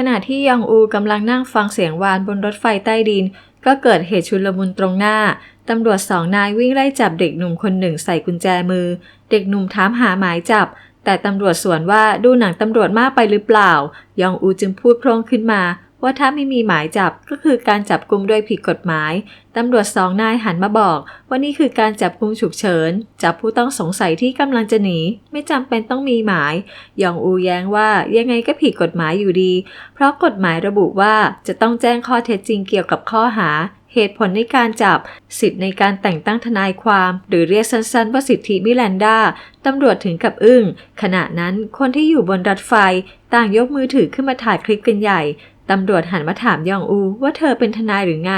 ขณะที่ยองอูกำลังนั่งฟังเสียงวานบนรถไฟใต้ดิน ก็เกิดเหตุชุลมุนตรงหน้า ตำรวจสองนายวิ่งไล่จับเด็กหนุ่มคนหนึ่งใส่กุญแจมือ เด็กหนุ่มถามหาหมายจับ แต่ตำรวจสวนว่าดูหนังตำรวจมากไปหรือเปล่า ยองอูจึงพูดโพร่งขึ้นมา ว่าถ้าไม่มีหมายจับก็คือการจับกุมโดยผิดกฎหมาย ตำรวจสองนายหันมาบอก ว่านี่คือการจับกุมฉุกเฉิน จับผู้ต้องสงสัยที่กำลังจะหนี ไม่จำเป็นต้องมีหมายยองอูแย้งว่ายังไงก็ผิดกฎหมายอยู่ดี เพราะกฎหมายระบุว่าจะต้องแจ้งข้อเท็จจริงเกี่ยวกับข้อหาเหตุผลในการจับ สิทธิ์ในการแต่งตั้งทนายความ หรือเรียกสั้นๆว่าสิทธิมิแลนดาตำรวจถึงกับอึ้งขณะนั้นคนที่อยู่บนรถไฟ ต่างยกมือถือขึ้นมาถ่ายคลิปกันใหญ่ ตำรวจหันมาถามยองอูว่าเธอเป็นทนายหรือไง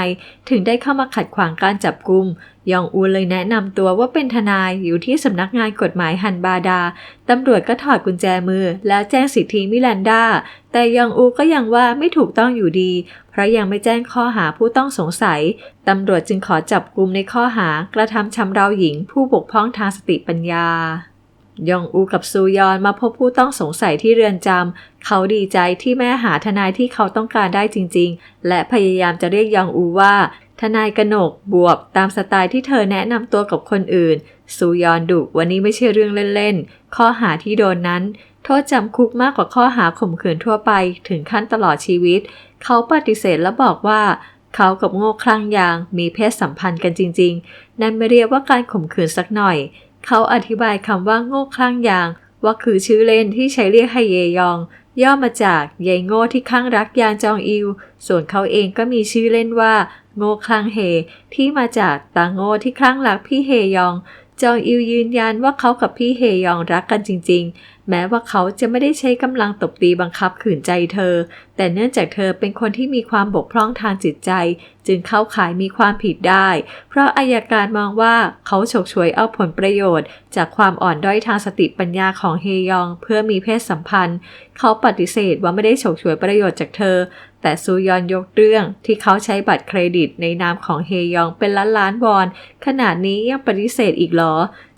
ถึงได้เข้ามาขัดขวางการจับกุมยองอูเลยแนะนำตัวว่าเป็นทนายอยู่ที่สำนักงานกฎหมายฮันบาดา ตำรวจก็ถอดกุญแจมือ แล้วแจ้งสิทธิมิแลนดา แต่ยองอูก็ยังว่าไม่ถูกต้องอยู่ดี เพราะยังไม่แจ้งข้อหาผู้ต้องสงสัย ตำรวจจึงขอจับกุมในข้อหากระทำชำเราหญิงผู้บกพร่องทางสติปัญญา ยองอูกับซูยอนมาพบผู้ต้องสงสัยที่เรือนจำ เขาดีใจที่แม่หาทนายที่เขาต้องการได้จริง ๆ และพยายามจะเรียกยองอูว่าทนายกนกบวบตามสไตล์ที่เธอแนะนำตัวกับคนอื่นซูยอนดุวันนี้ไม่ใช่เรื่องเล่นๆ ข้อหาที่โดนนั้น โทษจำคุกมากกว่าข้อหาข่มขืนทั่วไปถึงขั้นตลอดชีวิต เขาปฏิเสธและบอกว่า เขากับโง่คลั่งยางมีเพศสัมพันธ์กันจริง ๆ นั่นไม่เรียกว่าการข่มขืนสักหน่อย เขาอธิบายคำว่าโง่คลั่งยาง ว่าคือชื่อเล่นที่ใช้เรียกไฮเยยอง ย่อมาจากยายโง่ที่คลั่งรักยางจองอิว ส่วนเขาเองก็มีชื่อเล่นว่า โง่คลั่งเฮ ที่มาจากตาโง่ที่คลั่งรักพี่เฮยอง จองอิวยืนยันว่าเขากับพี่เฮยองรักกันจริง ๆ แม้ว่าเขาจะไม่ได้ใช้กำลังตบตีบังคับขืนใจเธอ แต่เนื่องจากเธอเป็นคนที่มีความบกพร่องทางจิตใจ จึงเข้าข่ายมีความผิดได้ เพราะอายการมองว่าเขาฉกฉวยเอาผลประโยชน์ จากความอ่อนด้อยทางสติปัญญาของเฮยองเพื่อมีเพศสัมพันธ์ เขาปฏิเสธว่าไม่ได้ฉกฉวยประโยชน์จากเธอ แต่ซูยอนยกเรื่องที่เขาใช้บัตรเครดิตในนามของเฮยองเป็นล้านล้านวอน ขนาดนี้ยังปฏิเสธอีกหรอ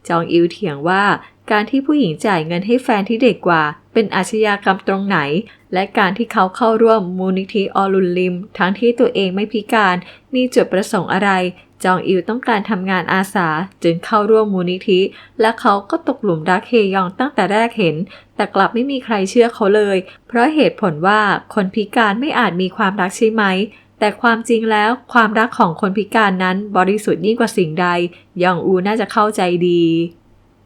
จองอิวเถียงว่า การที่ผู้หญิงจ่ายเงินให้แฟนที่เด็กกว่า เป็นอาชญากรรมตรงไหน และการที่เขาเข้าร่วมมูลนิธิออลุนลิม ทั้งที่ตัวเองไม่พิการ มีจุดประสงค์อะไร จองอิวต้องการทำงานอาสา จึงเข้าร่วมมูลนิธิ และเขาก็ตกหลุมรักเฮยองตั้งแต่แรกเห็น แต่กลับไม่มีใครเชื่อเขาเลย เพราะเหตุผลว่าคนพิการไม่อาจมีความรักใช่ไหมแต่ความจริงแล้วความรักของคนพิการนั้นบริสุทธิ์ยิ่งกว่าสิ่งใด ยองอูน่าจะเข้าใจดี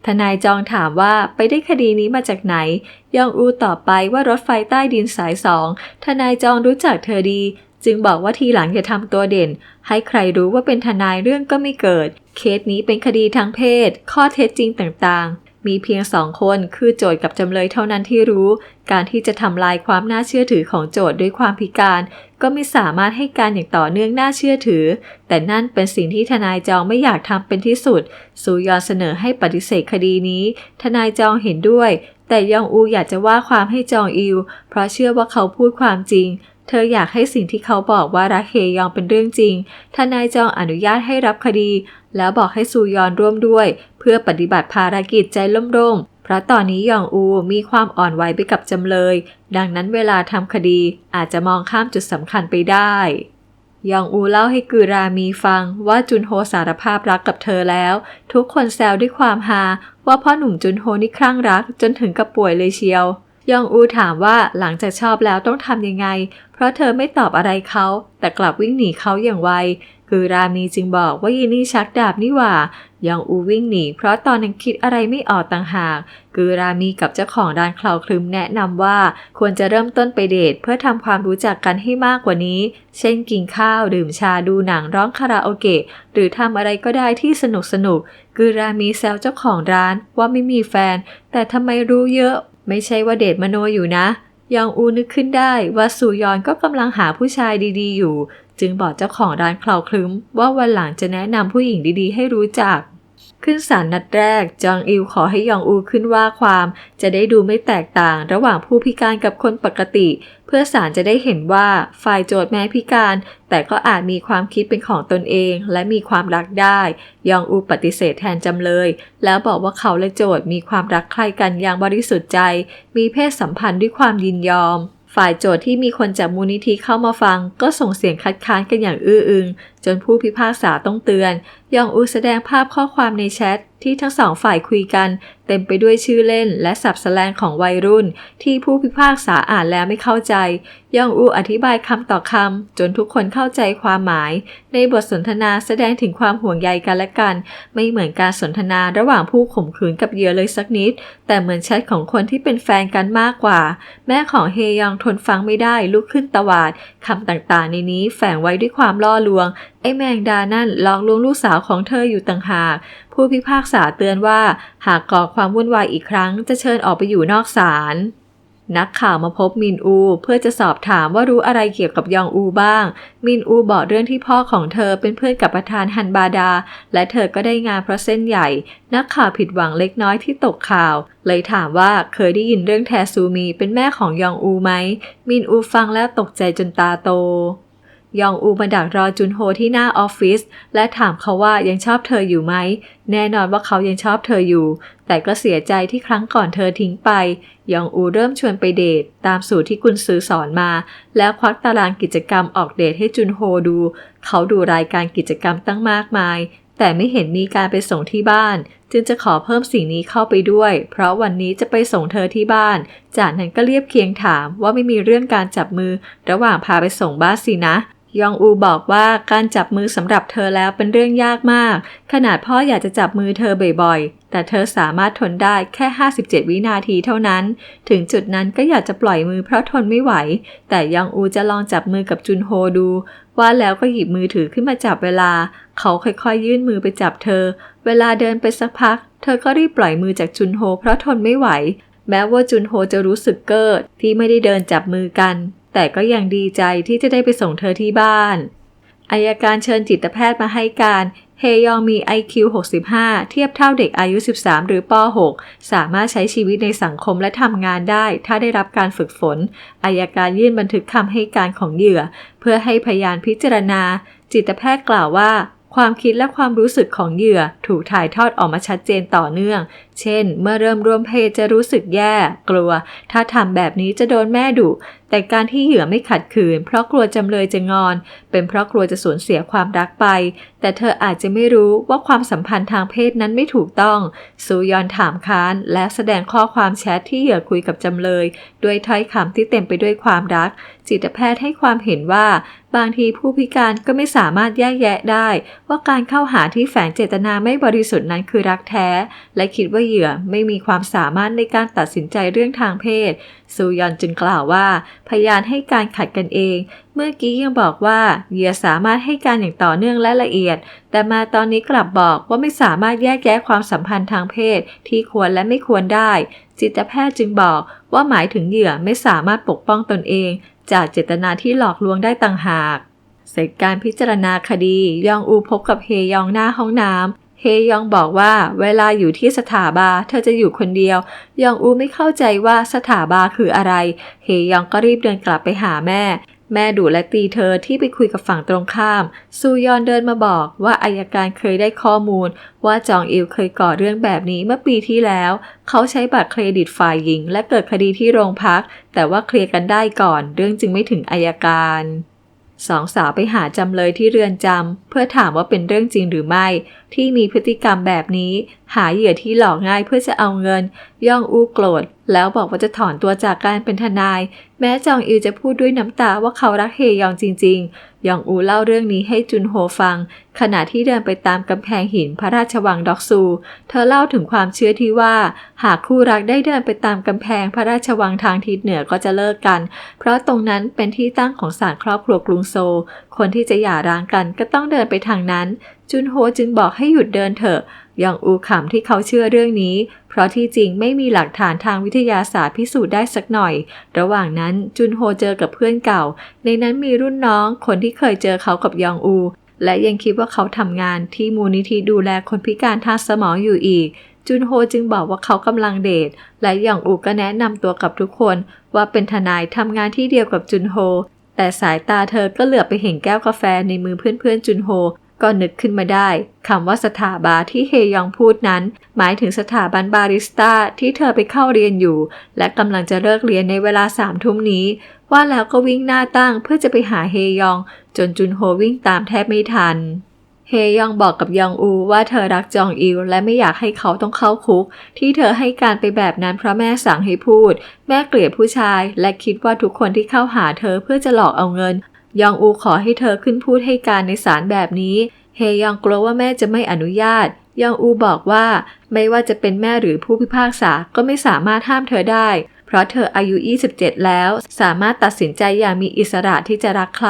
ทนายจองถามว่าไปได้คดีนี้มาจากไหน ยองอูตอบไปว่ารถไฟใต้ดินสายสองทนายจองรู้จักเธอดี จึงบอกว่าทีหลังอย่าทำตัวเด่น ให้ใครรู้ว่าเป็นทนายเรื่องก็ไม่เกิด เคสนี้เป็นคดีทางเพศ ข้อเท็จจริงต่างๆ มีเพียงสองคนคือโจทย์กับจำเลยเท่านั้นที่รู้ การที่จะทำลายความน่าเชื่อถือของโจทย์ด้วยความพิการ ก็ไม่สามารถให้การอย่างต่อเนื่องน่าเชื่อถือ แต่นั่นเป็นสิ่งที่ทนายจองไม่อยากทำเป็นที่สุดซูยอนเสนอให้ปฏิเสธคดีนี้ ทนายจองเห็นด้วย แต่ยองอูอยากจะว่าความให้จองอิว เพราะเชื่อว่าเขาพูดความจริง เธออยากให้สิ่งที่เขาบอกว่ารักเฮยองเป็นเรื่องจริง ทนายจองอนุญาตให้รับคดี แล้วบอกให้ซูยอนร่วมด้วย เพื่อปฏิบัติภารกิจใจล่มๆเพราะตอนนี้ยองอูมีความอ่อนไหวไปกับจำเลย ดังนั้นเวลาทำคดีอาจจะมองข้ามจุดสำคัญไปได้ ยองอูเล่าให้กือรามีฟังว่าจุนโฮสารภาพรักกับเธอแล้ว ทุกคนแซวด้วยความฮาว่าพ่อหนุ่มจุนโฮนี่คลั่งรักจนถึงกับป่วยเลยเชียว ยองอูถามว่าหลังจากชอบแล้วต้องทำยังไง เพราะเธอไม่ตอบอะไรเขา แต่กลับวิ่งหนีเขาอย่างไว คือรามีจึงบอกว่ายีนี่ชักดาบนี่หว่ายองอูวิ่งหนีเพราะตอนนั้นคิดอะไรไม่ออกต่างหาก คือรามีกับเจ้าของร้านคลาวคลึมแนะนำว่าควรจะเริ่มต้นไปเดทเพื่อทำความรู้จักกันให้มากกว่านี้ เช่นกินข้าวดื่มชาดูหนังร้องคาราโอเกะหรือทำอะไรก็ได้ที่สนุกสนุกคือรามีแซวเจ้าของร้านว่าไม่มีแฟน แต่ทำไมรู้เยอะ ไม่ใช่ว่าเดทมโนอยู่นะ ยองอูนึกขึ้นได้ว่าซูยอนก็กำลังหาผู้ชายดีๆอยู่ จึงบอกเจ้าของร้านคลาวคลึ้ม ว่าวันหลังจะแนะนำผู้หญิงดีๆ ให้รู้จัก ขึ้นศาลนัดแรก จองอิวขอให้ยองอูขึ้นว่าความ จะได้ดูไม่แตกต่างระหว่างผู้พิการกับคนปกติ เพื่อศาลจะได้เห็นว่าฝ่ายโจทย์แม้พิการ แต่ก็อาจมีความคิดเป็นของตนเอง และมีความรักได้ ยองอูปฏิเสธแทนจำเลย แล้วบอกว่าเขาและโจทย์มีความรักใคร่กันอย่างบริสุทธิ์ใจ มีเพศสัมพันธ์ด้วยความยินยอม ฝ่ายโจทย์ที่มีคนจากมูลนิธิเข้ามาฟัง ก็ส่งเสียงคัดค้านกันอย่างอื้ออึง จนผู้พิพากษาต้องเตือน ยองอูแสดงภาพข้อความในแชทที่ทั้งสองฝ่ายคุยกัน เต็มไปด้วยชื่อเล่นและสับสแลงของวัยรุ่น ที่ผู้พิพากษาอ่านแล้วไม่เข้าใจ ยองอูอธิบายคำต่อคำจนทุกคนเข้าใจความหมาย ในบทสนทนาแสดงถึงความห่วงใยกันและกัน ไม่เหมือนการสนทนาระหว่างผู้ข่มขืนกับเหยื่อเลยสักนิด แต่เหมือนแชทของคนที่เป็นแฟนกันมากกว่า แม่ของเฮยองทนฟังไม่ได้ลุกขึ้นตวาดคำต่างๆ ในนี้แฝงไว้ด้วยความล่อลวงไอ้แมงดานั่นหลอกลวงลูกสาวของเธออยู่ต่างหาก ผู้พิพากษาเตือนว่าหากก่อความวุ่นวายอีกครั้ง จะเชิญออกไปอยู่นอกศาลนักข่าวมาพบมินอู เพื่อจะสอบถามว่ารู้อะไรเกี่ยวกับยองอูบ้าง มินอูบอกเรื่องที่พ่อของเธอเป็นเพื่อนกับประธานฮันบาดา และเธอก็ได้งานเพราะเส้นใหญ่ นักข่าวผิดหวังเล็กน้อยที่ตกข่าว เลยถามว่าเคยได้ยินเรื่องแทซูมีเป็นแม่ของยองอูไหม มินอูฟังแล้วตกใจจนตาโต ยองอูมาดักรอจุนโฮที่หน้าออฟฟิศและถามเขาว่ายังชอบเธออยู่ไหม แน่นอนว่าเขายังชอบเธออยู่ แต่ก็เสียใจที่ครั้งก่อนเธอทิ้งไป ยองอูเริ่มชวนไปเดท ตามสูตรที่กุนซือสอนมา แล้วควักตารางกิจกรรมออกเดทให้จุนโฮดู เขาดูรายการกิจกรรมตั้งมากมาย แต่ไม่เห็นมีการไปส่งที่บ้าน จึงจะขอเพิ่มสิ่งนี้เข้าไปด้วย เพราะวันนี้จะไปส่งเธอที่บ้าน จากนั้นก็เรียบเคียงถามว่าไม่มีเรื่องการจับมือ ระหว่างพาไปส่งบ้านสินะ ยองอูบอกว่าการจับมือสำหรับเธอแล้วเป็นเรื่องยากมาก ขนาดพ่ออยากจะจับมือเธอบ่อยๆ แต่เธอสามารถทนได้แค่ 57 วินาทีเท่านั้น ถึงจุดนั้นก็อยากจะปล่อยมือเพราะทนไม่ไหว แต่ยองอูจะลองจับมือกับจุนโฮดู ว่าแล้วก็หยิบมือถือขึ้นมาจับเวลา เขาค่อยๆ ยื่นมือไปจับเธอ เวลาเดินไปสักพัก เธอก็รีบปล่อยมือจากจุนโฮเพราะทนไม่ไหว แม้ว่าจุนโฮจะรู้สึกเกิดที่ไม่ได้เดินจับมือกัน แต่ก็ยังดีใจที่จะได้ไปส่งเธอที่บ้านอายการเชิญจิตแพทย์มาให้การ เฮยองมี IQ 65 เทียบเท่าเด็กอายุ 13 หรือป .6 สามารถใช้ชีวิตในสังคมและทำงานได้ ถ้าได้รับการฝึกฝนอายการยื่นบันทึกคำให้การของเหยื่อ เพื่อให้พยานพิจารณา จิตแพทย์กล่าวว่า ความคิดและความรู้สึกของเหยื่อ ถูกถ่ายทอดออกมาชัดเจนต่อเนื่อง เช่น เมื่อเริ่มร่วมเพศจะรู้สึกแย่ กลัว ถ้าทำแบบนี้จะโดนแม่ดุแต่การที่เหยื่อไม่ขัดขืน เพราะกลัวจำเลยจะงอน เป็นเพราะกลัวจะสูญเสียความรักไป แต่เธออาจจะไม่รู้ว่าความสัมพันธ์ทางเพศนั้นไม่ถูกต้องซูยอนถามค้าน และแสดงข้อความแชทที่เหยื่อคุยกับจำเลย ด้วยถ้อยคำที่เต็มไปด้วยความรัก จิตแพทย์ให้ความเห็นว่า บางทีผู้พิการก็ไม่สามารถแยกแยะได้ ว่าการเข้าหาที่แฝงเจตนาไม่บริสุทธิ์นั้นคือรักแท้ และคิดว่าเหยื่อไม่มีความสามารถในการตัดสินใจเรื่องทางเพศ ซูยอนจึงกล่าวว่า พยานให้การขัดกันเอง เมื่อกี้ยังบอกว่าเหยื่อสามารถให้การอย่างต่อเนื่องและละเอียด แต่มาตอนนี้กลับบอกว่าไม่สามารถแยกแยะความสัมพันธ์ทางเพศ ที่ควรและไม่ควรได้ จิตแพทย์จึงบอกว่าหมายถึงเหยื่อไม่สามารถปกป้องตนเอง จากเจตนาที่หลอกลวงได้ต่างหากเสร็จการพิจารณาคดี ยองอูพบกับเฮยองหน้าห้องน้ำ เฮยองบอกว่าเวลาอยู่ที่สถาบาเธอจะอยู่คนเดียว ยองอูไม่เข้าใจว่าสถาบาคืออะไร เฮยองก็รีบเดินกลับไปหาแม่ แม่ดุและตีเธอที่ไปคุยกับฝั่งตรงข้าม ซูยอนเดินมาบอกว่าอายการเคยได้ข้อมูล ว่าจองอิลเคยก่อเรื่องแบบนี้เมื่อปีที่แล้ว เขาใช้บัตรเครดิตฝ่ายหญิง และเกิดคดีที่โรงพัก แต่ว่าเคลียร์กันได้ก่อน เรื่องจึงไม่ถึงอายการสองสาวไปหาจำเลยที่เรือนจำเพื่อถามว่าเป็นเรื่องจริงหรือไม่ที่มีพฤติกรรมแบบนี้ หาเหยื่อที่หลอกง่ายเพื่อจะเอาเงิน ย่องอู้โกรธ แล้วบอกว่าจะถอนตัวจากการเป็นทนาย แม้จองอิลจะพูดด้วยน้ำตาว่าเขารักเฮยองจริง ๆ ยองอูเล่าเรื่องนี้ให้จุนโฮฟัง ขณะที่เดินไปตามกำแพงหินพระราชวังดอกซู เธอเล่าถึงความเชื่อที่ว่า หากคู่รักได้เดินไปตามกำแพงพระราชวังทางทิศเหนือก็จะเลิกกัน เพราะตรงนั้นเป็นที่ตั้งของศาลครอบครัวกรุงโซลคนที่จะหย่าร้างกันก็ต้องเดินไปทางนั้น จุนโฮจึงบอกให้หยุดเดินเถอะยองอูขำที่เขาเชื่อเรื่องนี้ เพราะที่จริงไม่มีหลักฐานทางวิทยาศาสตร์พิสูจน์ได้สักหน่อย ระหว่างนั้นจุนโฮเจอกับเพื่อนเก่า ในนั้นมีรุ่นน้องคนที่เคยเจอเขากับยองอู และยังคิดว่าเขาทำงานที่มูลนิธิดูแลคนพิการทางสมองอยู่อีก จุนโฮจึงบอกว่าเขากำลังเดท และยองอูก็แนะนำตัวกับทุกคน ว่าเป็นทนายทำงานที่เดียวกับจุนโฮ แต่สายตาเธอก็เหลือบไปเห็นแก้วกาแฟในมือเพื่อนๆจุนโฮ ก็นึกขึ้นมาได้คำว่าสถาบาที่เฮยองพูดนั้น หมายถึงสถาบันบาริสต้าที่เธอไปเข้าเรียนอยู่ และกำลังจะเลิกเรียนในเวลาสามทุ่มนี้ ว่าแล้วก็วิ่งหน้าตั้งเพื่อจะไปหาเฮยอง จนจุนโฮวิ่งตามแทบไม่ทันเฮยองบอกกับยองอูว่าเธอรักจองอิลและไม่อยากให้เขาต้องเข้าคุก ที่เธอให้การไปแบบนั้นเพราะแม่สั่งให้พูด แม่เกลียดผู้ชาย และคิดว่าทุกคนที่เข้าหาเธอเพื่อจะหลอกเอาเงิน ยองอูขอให้เธอขึ้นพูดให้การในศาลแบบนี้ เฮยองกลัวว่าแม่จะไม่อนุญาต ยองอูบอกว่า ไม่ว่าจะเป็นแม่หรือผู้พิพากษาก็ไม่สามารถห้ามเธอได้ เพราะเธออายุ 27 แล้ว สามารถตัดสินใจอย่างมีอิสระที่จะรักใคร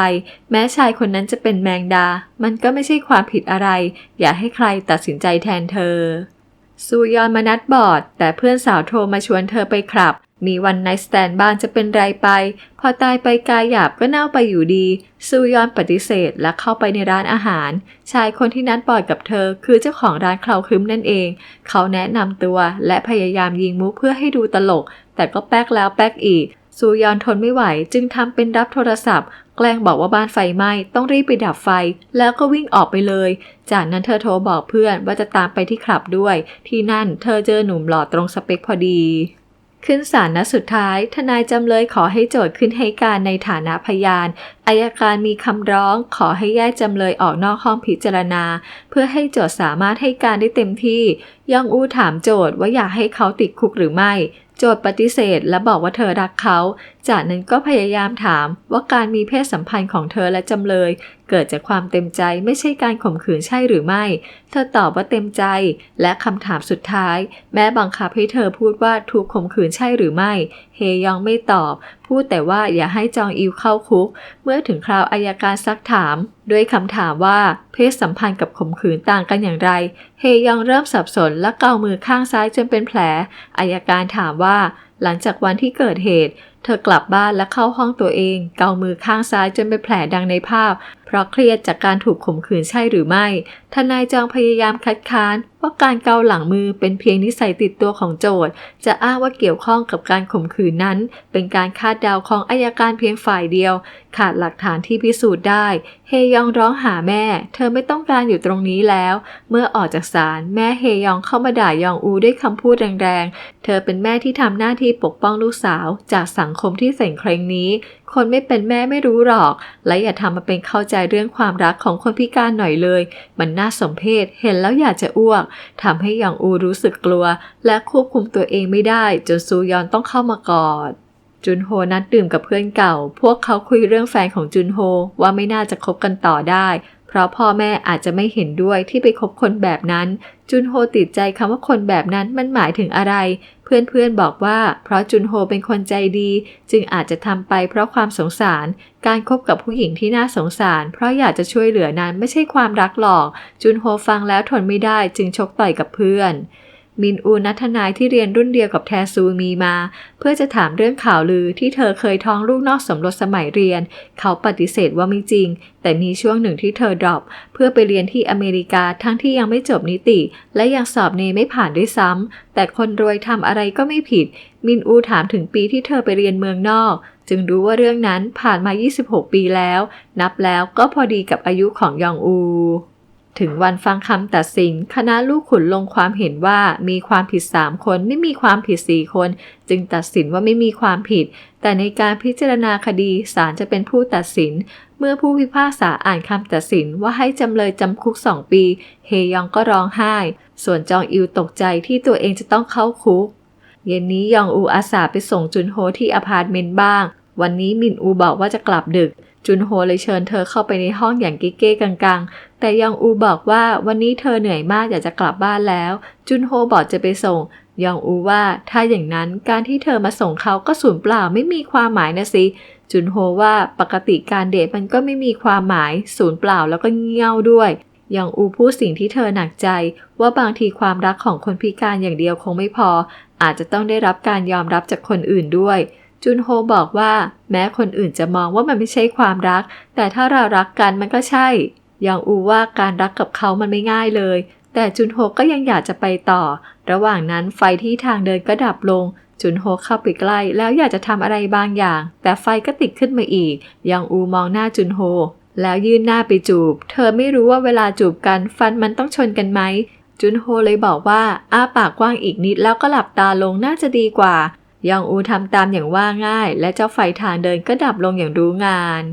แม้ชายคนนั้นจะเป็นแมงดา มันก็ไม่ใช่ความผิดอะไร อย่าให้ใครตัดสินใจแทนเธอซูยอนมานัดบอด แต่เพื่อนสาวโทรมาชวนเธอไปคลับ มีวันไนสแตนบ้างจะเป็นไรไป พอตายไปกายหยาบก็เน่าไปอยู่ดี ซูยอนปฏิเสธและเข้าไปในร้านอาหาร ชายคนที่นัดบอร์ดกับเธอ คือเจ้าของร้านคลาครึ้มนั่นเอง เขาแนะนำตัวและพยายามยิงมุกเพื่อให้ดูตลก แต่ก็แป๊กแล้วแป๊กอีก ซูยอนทนไม่ไหว จึงทำเป็นรับโทรศัพท์ แกล้งบอกว่าบ้านไฟไหม้ต้องรีบไปดับไฟ แล้วก็วิ่งออกไปเลย จากนั้นเธอโทรบอกเพื่อนว่าจะตามไปที่คลับด้วย ที่นั่นเธอเจอหนุ่มหล่อตรงสเปคพอดี ขึ้นศาลนัดสุดท้าย ทนายจำเลยขอให้โจทก์ขึ้นให้การในฐานะพยาน อายการมีคำร้องขอให้แยกจำเลยออกนอกห้องพิจารณา เพื่อให้โจทย์สามารถให้การได้เต็มที่ ย่องอู้ถามโจทย์ว่าอยากให้เขาติดคุกหรือไม่ โจทย์ปฏิเสธ และบอกว่าเธอรักเขา จากนั้นก็พยายามถามว่าการมีเพศสัมพันธ์ของเธอและจำเลย เกิดจากความเต็มใจไม่ใช่การข่มขืนใช่หรือไม่ เธอตอบว่าเต็มใจ และคำถามสุดท้าย แม้บังคับให้เธอพูดว่าถูกข่มขืนใช่หรือไม่ เฮยองไม่ตอบ พูดแต่ว่าอย่าให้จองอิวเข้าคุก เมื่อถึงคราวอายการซักถาม ด้วยคำถามว่าเพศสัมพันธ์กับข่มขืนต่างกันอย่างไร เฮยองเริ่มสับสนและเกามือข้างซ้ายจนเป็นแผล อายการถามว่าหลังจากวันที่เกิดเหตุ เธอกลับบ้านและเข้าห้องตัวเอง เกามือข้างซ้ายจนเป็นแผลดังในภาพ เพราะเครียดจากการถูกข่มขืนใช่หรือไม่ ทนายจองพยายามคัดค้านว่าการเกาหลังมือเป็นเพียงนิสัยติดตัวของโจทย์ จะอ้างว่าเกี่ยวข้องกับการข่มขืนนั้น เป็นการคาดเดาของอายการเพียงฝ่ายเดียว ขาดหลักฐานที่พิสูจน์ได้ เฮยองร้องหาแม่ เธอไม่ต้องการอยู่ตรงนี้แล้ว เมื่อออกจากศาลแม่เฮยองเข้ามาด่ายองอูด้วยคำพูดแรงๆ เธอเป็นแม่ที่ทำหน้าที่ปกป้องลูกสาว จากสังคมที่เส่งเคร่งนี้ คนไม่เป็นแม่ไม่รู้หรอก และอย่าทำมาเป็นเข้าใจเรื่องความรักของคนพิการหน่อยเลย มันน่าสมเพชเห็นแล้วอยากจะอ้วกทำให้ยองอูรู้สึกกลัว และควบคุมตัวเองไม่ได้ จนซูยอนต้องเข้ามากอด จุนโฮนัดดื่มกับเพื่อนเก่า พวกเขาคุยเรื่องแฟนของจุนโฮว่าไม่น่าจะคบกันต่อได้ เพราะพ่อแม่อาจจะไม่เห็นด้วยที่ไปคบคนแบบนั้น จุนโฮติดใจคำว่าคนแบบนั้นมันหมายถึงอะไร เพื่อนๆบอกว่า เพราะจุนโฮเป็นคนใจดี จึงอาจจะทำไปเพราะความสงสาร การคบกับผู้หญิงที่น่าสงสาร เพราะอยากจะช่วยเหลือนั้นไม่ใช่ความรักหรอก จุนโฮฟังแล้วทนไม่ได้จึงชกต่อยกับเพื่อน มินอูนัทนายที่เรียนรุ่นเดียวกับแทซูมีมา เพื่อจะถามเรื่องข่าวลือที่เธอเคยท้องลูกนอกสมรสสมัยเรียน เขาปฏิเสธว่าไม่จริง แต่มีช่วงหนึ่งที่เธอดรอป เพื่อไปเรียนที่อเมริกาทั้งที่ยังไม่จบนิติ และยังสอบเนไม่ผ่านด้วยซ้ำแต่คนรวยทำอะไรก็ไม่ผิด มินอูถามถึงปีที่เธอไปเรียนเมืองนอก จึงรู้ว่าเรื่องนั้นผ่านมา 26 ปีแล้ว นับแล้วก็พอดีกับอายุของยองอู ถึงวันฟังคำตัดสิน คณะลูกขุนลงความเห็นว่ามีความผิด 3 คนไม่มีความผิด 4 คน จึงตัดสินว่าไม่มีความผิด แต่ในการพิจารณาคดีศาลจะเป็นผู้ตัดสิน เมื่อผู้พิพากษาอ่านคำตัดสินว่าให้จำเลยจำคุก 2 ปี เฮยองก็ร้องไห้ ส่วนจองอิวตกใจที่ตัวเองจะต้องเข้าคุก เย็นนี้ยองอูอาสาไปส่งจุนโฮที่อพาร์ตเมนต์บ้าง วันนี้มินอูบอกว่าจะกลับดึกจุนโฮเลยเชิญเธอเข้าไปในห้องอย่างเก๊ๆกังๆ แต่ยองอูบอกว่าวันนี้เธอเหนื่อยมากอยากจะกลับบ้านแล้ว จุนโฮบอกจะไปส่ง ยองอูว่าถ้าอย่างนั้นการที่เธอมาส่งเขาก็สูญเปล่าไม่มีความหมายนะสิจุนโฮว่าปกติการเดทมันก็ไม่มีความหมายสูญเปล่าแล้วก็เงี่ยวด้วยยองอูพูดสิ่งที่เธอหนักใจ ว่าบางทีความรักของคนพิการอย่างเดียวคงไม่พอ อาจจะต้องได้รับการยอมรับจากคนอื่นด้วย จุนโฮบอกว่า แม้คนอื่นจะมองว่ามันไม่ใช่ความรัก แต่ถ้าเรารักกันมันก็ใช่ ยองอูว่าการรักกับเขามันไม่ง่ายเลย แต่จุนโฮก็ยังอยากจะไปต่อ ระหว่างนั้นไฟที่ทางเดินก็ดับลง จุนโฮเข้าไปใกล้แล้วอยากจะทำอะไรบางอย่าง แต่ไฟก็ติดขึ้นมาอีกยองอูมองหน้าจุนโฮแล้วยื่นหน้าไปจูบ เธอไม่รู้ว่าเวลาจูบกันฟันมันต้องชนกันไหม จุนโฮเลยบอกว่า อ้าปากกว้างอีกนิดแล้วก็หลับตาลงน่าจะดีกว่า ยองอูทำตามอย่างว่าง่าย และเจ้าไฟทางเดินก็ดับลงอย่างรู้งาน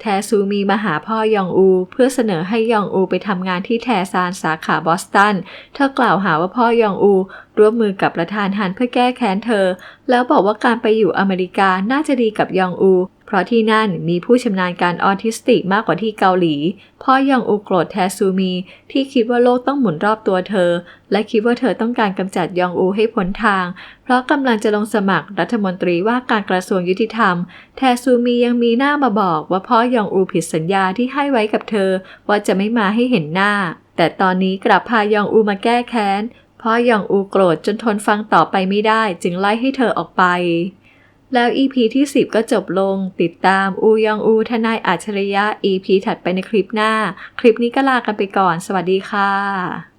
แทซูมีมาหาพ่อยองอู เพื่อเสนอให้ยองอูไปทำงานที่แทซานสาขาบอสตัน เธอกล่าวหาว่าพ่อยองอู ร่วมมือกับประธานฮันเพื่อแก้แค้นเธอ แล้วบอกว่าการไปอยู่อเมริกาน่าจะดีกับยองอู เพราะที่นั่นมีผู้ชำนาญการออทิสติกมากกว่าที่เกาหลี พ่อยองอูโกรธแทซูมี ที่คิดว่าโลกต้องหมุนรอบตัวเธอ และคิดว่าเธอต้องการกำจัดยองอูให้พ้นทาง เพราะกำลังจะลงสมัครรัฐมนตรีว่าการกระทรวงยุติธรรม แทซูมียังมีหน้ามาบอกว่าพ่อยองอูผิดสัญญาที่ให้ไว้กับเธอ ว่าจะไม่มาให้เห็นหน้าแต่ตอนนี้กลับพายองอูมาแก้แค้น พ่อยองอูโกรธจนทนฟังต่อไปไม่ได้จึงไล่ให้เธอออกไป แล้ว EP ที่ 10 ก็จบลง ติดตามอูยองอูทนายอัจฉริยะ EP ถัดไปในคลิปหน้า คลิปนี้ก็ลากันไปก่อน สวัสดีค่ะ